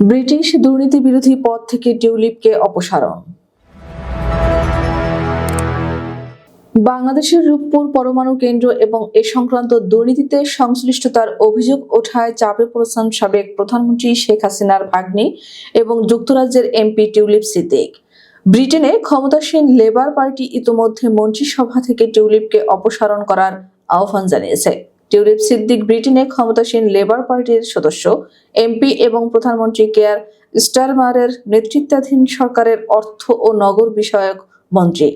British দুর্নীতি বিরোধী পদ থেকে টিউলিপকে অপসারণ। বাংলাদেশের রূপপুর পরমাণু কেন্দ্র এবং এ সংক্রান্ত দুর্নীতিতে সংশ্লিষ্টতার অভিযোগ ওঠায় চাপে পড়েছেন সাবেক প্রধানমন্ত্রী শেখ হাসিনার ভাগ্নি এবং যুক্তরাজ্যের এমপি টিউলিপ সিদ্দিক। ব্রিটেনে ক্ষমতাসীন লেবার পার্টি ইতোমধ্যে মন্ত্রিসভা থেকে টিউলিপকে অপসারণ করার আহ্বান জানিয়েছে। টিউলিপ সিদ্দিক ব্রিটেনে ক্ষমতাসীন লেবার পার্টির সদস্য, এমপি এবং প্রধানমন্ত্রী কেয়ার স্টারমারের নেতৃত্বাধীন সরকারের অর্থ ও নগর বিষয়ক মন্ত্রী।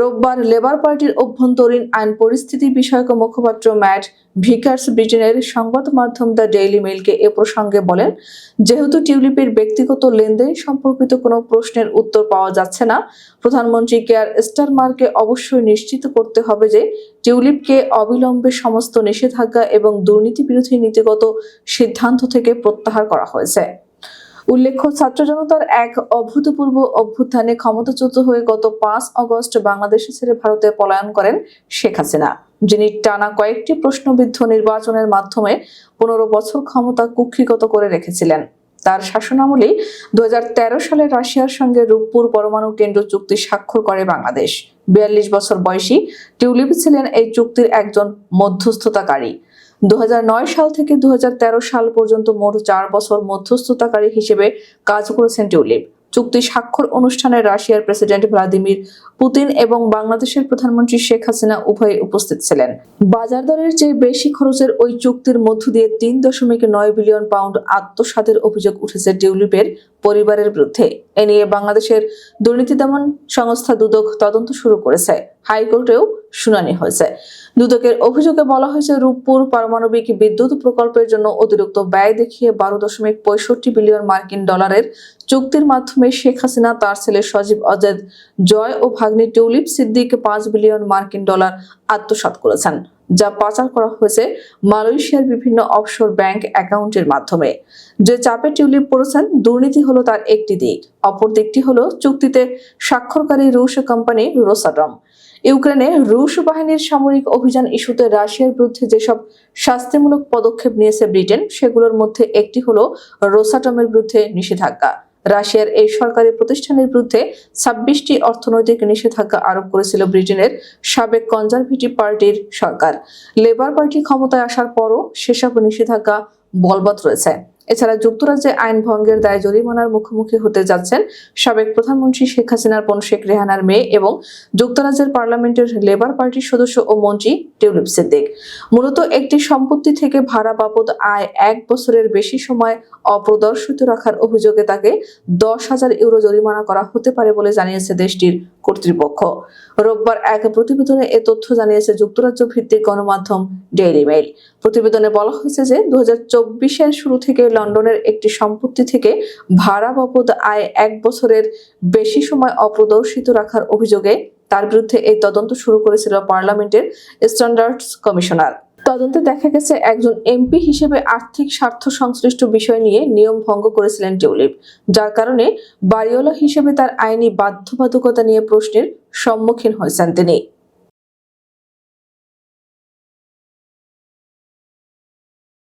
রোববার লেবার পার্টির অভ্যন্তরীণ আইন পরিস্থিতি বিষয়ক মুখপাত্র ম্যাট ভিকার্স ব্রিটেনের সংবাদ মাধ্যম দ্য ডেইলি মেইলকে এ প্রসঙ্গে বলেন, যেহেতু টিউলিপের ব্যক্তিগত লেনদেন সম্পর্কিত কোনো প্রশ্নের উত্তর পাওয়া যাচ্ছে না, প্রধানমন্ত্রী কেয়ার স্টারমারকে অবশ্যই নিশ্চিত করতে হবে যে টিউলিপকে অবিলম্বে সমস্ত নিষেধাজ্ঞা এবং দুর্নীতি বিরোধী নীতিগত সিদ্ধান্ত থেকে প্রত্যাহার করা হয়েছে। উল্লেখ্য ছাত্র জনতার এক অভূতপূর্ব অভ্যুত্থানে ক্ষমতাচ্যুত হয়ে গত পাঁচ অগস্ট বাংলাদেশ ছেড়ে ভারতে পলায়ন করেন শেখ হাসিনা, যিনি টানা কয়েকটি প্রশ্নবিদ্ধ নির্বাচনের মাধ্যমে পনেরো বছর ক্ষমতা কুক্ষিগত করে রেখেছিলেন। তার শাসনামলে দু হাজার তেরো সালে রাশিয়ার সঙ্গে রূপপুর পরমাণু কেন্দ্র চুক্তি স্বাক্ষর করে বাংলাদেশ। বিয়াল্লিশ বছর বয়সী টিউলিপ ছিলেন এই চুক্তির একজন মধ্যস্থতাকারী। দু হাজার নয় সাল থেকে দুহাজার তেরো সাল পর্যন্ত মোট চার বছর মধ্যস্থতাকারী হিসেবে কাজ করেছেন টিউলিপ। চুক্তি স্বাক্ষর অনুষ্ঠানে রাশিয়ার প্রেসিডেন্ট ভ্লাদিমির পুতিন এবং বাংলাদেশের প্রধানমন্ত্রী শেখ হাসিনা উভয়ে উপস্থিত ছিলেন। বাজার দরের চেয়ে বেশি খরচের ওই চুক্তির মধ্য দিয়ে তিন দশমিক নয় বিলিয়ন পাউন্ড আত্মসাতের অভিযোগ উঠেছে টিউলিপের পরিবারের বিরুদ্ধে। এ নিয়ে বাংলাদেশের দুর্নীতি দমন সংস্থা দুদক তদন্ত শুরু করেছে। হাইকোর্টেও শুনানি হয়েছে। দুদকের অভিযোগে বলা হয়েছে, রূপপুর পারমাণবিক বিদ্যুৎ প্রকল্পের জন্য অতিরিক্ত ব্যয় দেখিয়ে বারো দশমিক পঁয়ষট্টি বিলিয়ন মার্কিন ডলারের চুক্তির মাধ্যমে শেখ হাসিনা, তার ছেলে সজীব অজেদ, জয় ও ভাগ্নি টিউলিপ সিদ্দিক পাঁচ বিলিয়ন মার্কিন ডলার আত্মসাৎ করেছেন। যা পাচার করা হয়েছে মালয়েশিয়ার বিভিন্ন অফশোর ব্যাংক অ্যাকাউন্টের মাধ্যমে। যে চাপে টিউলিপ পড়েছেন, দুর্নীতি হলো তার একটি দিক। অপর দিকটি হলো চুক্তিতে স্বাক্ষরকারী রুশ কোম্পানি রোসাটম ইউক্রেনে রুশ বাহিনীর সামরিক অভিযান ইস্যুতে রাশিয়ার বিরুদ্ধে যেসব শাস্তিমূলক পদক্ষেপ নিয়েছে ব্রিটেন, সেগুলোর মধ্যে একটি হলো রোসাটমের বিরুদ্ধে নিষেধাজ্ঞা। রাশিয়ার এই সরকারি প্রতিষ্ঠানের বিরুদ্ধে ছাব্বিশটি অর্থনৈতিক নিষেধাজ্ঞা আরোপ করেছিল ব্রিটেনের সাবেক কনজারভেটিভ পার্টির সরকার। লেবার পার্টি ক্ষমতায় আসার পরও সেসব নিষেধাজ্ঞা বলবৎ রয়েছে। এছাড়া যুক্তরাজ্যে আইন ভঙ্গের দায় জরিমানার মুখোমুখি হতে যাচ্ছেন সাবেক প্রধানমন্ত্রী শেখ হাসিনার বোন শেখ রেহানার মেয়ে এবং যুক্তরাজ্যের পার্লামেন্টের লেবার পার্টির সদস্য ও মন্ত্রী টিউলিপ সিদ্দিক। মূলত একটি সম্পত্তি থেকে ভাড়া বাবদ আয় এক বছরের বেশি সময় অপ্রদর্শিত রাখার অভিযোগে তাকে দশ হাজার ইউরো জরিমানা করা হতে পারে বলে জানিয়েছে দেশটির কর্তৃপক্ষ। রোববার এক প্রতিবেদনে এ তথ্য জানিয়েছে যুক্তরাজ্য ভিত্তিক গণমাধ্যম ডেইলি মেইল। প্রতিবেদনে বলা হয়েছে যে দু এর শুরু থেকে লন্ডনের একটি সম্পত্তি থেকে ভাড়া বাবদ আয় এক বছরের বেশি সময় অপ্রদর্শিত রাখার অভিযোগে তার বিরুদ্ধে এই তদন্ত শুরু করেছিল পার্লামেন্টের স্ট্যান্ডার্ডস কমিশনার। তদন্তে দেখা গেছে, একজন এমপি হিসেবে আর্থিক স্বার্থ সংশ্লিষ্ট বিষয় নিয়ে নিয়ম ভঙ্গ করেছিলেন টিউলিপ, যার কারণে বাড়িওয়ালা হিসেবে তার আইনি বাধ্যবাধকতা নিয়ে প্রশ্নের সম্মুখীন হয়েছেন তিনি।